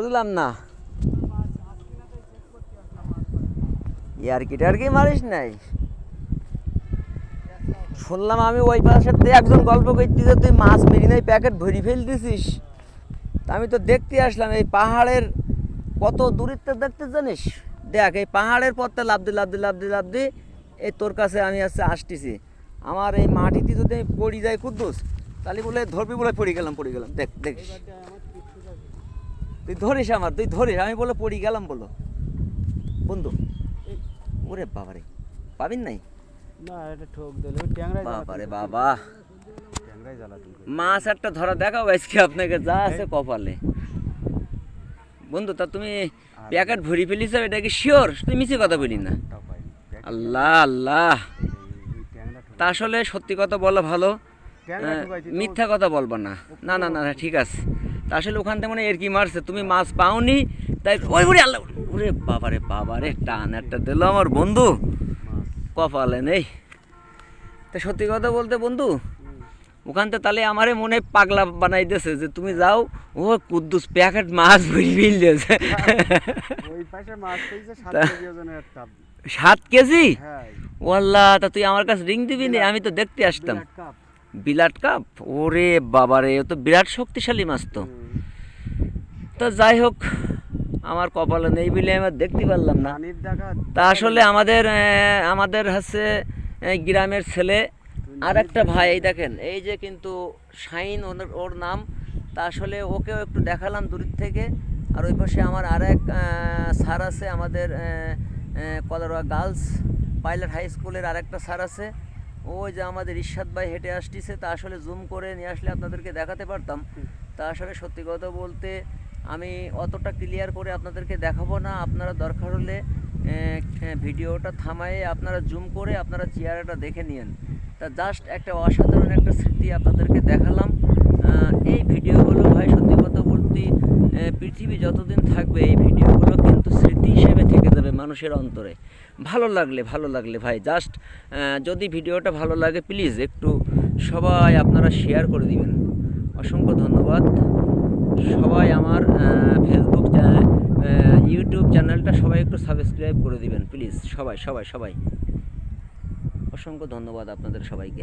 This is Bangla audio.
বুঝলাম না। ইয়ার কি টার কি মারিস নাই? শুনলাম আমি ওই পাশের থেকে একজন গল্প করতেছে তুই মাছ মেরি নাই প্যাকেট ভরি ফেল দিছিস। তা আমি তো দেখতে আসলাম, এই পাহাড়ের কত দূরিত্ব দেখতে জানিস? দেখ, এই পাহাড়ের পথটা লাভ দি লাভ দি এই তোর কাছে আমি আসছে আসতেছি। আমার এই মাটিতে যদি পড়ি যাই কুদ্দুস, তাহলে বলে ধরবি বলে পড়ে গেলাম পড়ে গেলাম। দেখ, দেখিস। তুই ধরিস আমার তুই ধরিস আমি বলে পড়ি গেলাম বলো। বন্ধু ওরে বাবারে পাবিন নাই? না এটা ঠোক দিলে ট্যাংরাই বাবারে বাবা। ট্যাংরাই মাছ একটা ধরা দেখাও আজকে আপনাকে যা আছে কপালে। বন্ধু তা তুমি প্যাকেট ভরি ফেলিস এটা কি শিওর তুই মিছে কথা বলি না। আল্লাহ আল্লাহ। তা আসলে সত্যি কথা বলা ভালো। মিথ্যা কথা বলব না। না না না ঠিক আছে। আসলে ওখান থেকে মানে এর কি মারছে। তুমি মাছ পাওনি তাই ওই ওরে আল্লাহ ওরে বাবারে বাবারে টান একটা দিল আমার বন্ধু। কপালে নেই। তা সত্যি কথা বলতে বন্ধু হুম। ওখান থেকে তাহলে আমারে মনে পাগলা বানাই দিয়েছে যে তুমি যাও ও কুদ্দুস প্যাকেট মাছ ভরি ফেল দিয়েছে সাত কেজি হ্যাঁ। ওয়াল্লাহ তা তুই আমার কাছে রিং দিবি না আমি তো দেখতে আসতাম। বিরাট কাপ। বিলাট কাপ? ওরে বাবারে ও তো বিরাট শক্তিশালী মাছ তো। তো যাই হোক আমার কপালে নেই বলে আমার দেখতে পারলাম না। তা আসলে আমাদের আমাদের হচ্ছে গ্রামের ছেলে আর একটা ভাই এই দেখেন এই যে কিন্তু শাইন ওর ওর নাম। তা আসলে ওকেও একটু দেখালাম দূর থেকে। আর ওই পাশে আমার আর এক স্যার আছে আমাদের কলারোয়া গার্লস পাইলট হাই স্কুলের আরেকটা স্যার আছে। ওই যে আমাদের ইরশাদ ভাই হেঁটে আসতেছে তা আসলে জুম করে নিয়ে আসলে আপনাদেরকে দেখাতে পারতাম। তা আসলে সত্যি কথা বলতে আমি অতটা ক্লিয়ার করে আপনাদেরকে দেখাবো না। আপনারা দরকার হলে ভিডিওটা থামায়ে আপনারা জুম করে আপনারা চেয়ারটা দেখে নিন তা জাস্ট একটা অসাধারণ একটা স্মৃতি আপনাদেরকে দেখালাম। এই ভিডিওগুলো ভাই সত্যি কথা বলতে পৃথিবী যতদিন থাকবে এই ভিডিওগুলো কিন্তু স্মৃতি হিসেবে থেকে যাবে মানুষের অন্তরে। ভালো লাগলে ভালো লাগলে ভাই জাস্ট যদি ভিডিওটা ভালো লাগে প্লিজ একটু সবাই আপনারা শেয়ার করে দিবেন। অসংখ্য ধন্যবাদ। সবাই আমার ফেসবুক ইউটিউব চ্যানেলটা সবাই একটু সাবস্ক্রাইব করে দিবেন প্লিজ সবাই সবাই সবাই। অসংখ্য ধন্যবাদ আপনাদের সবাইকে।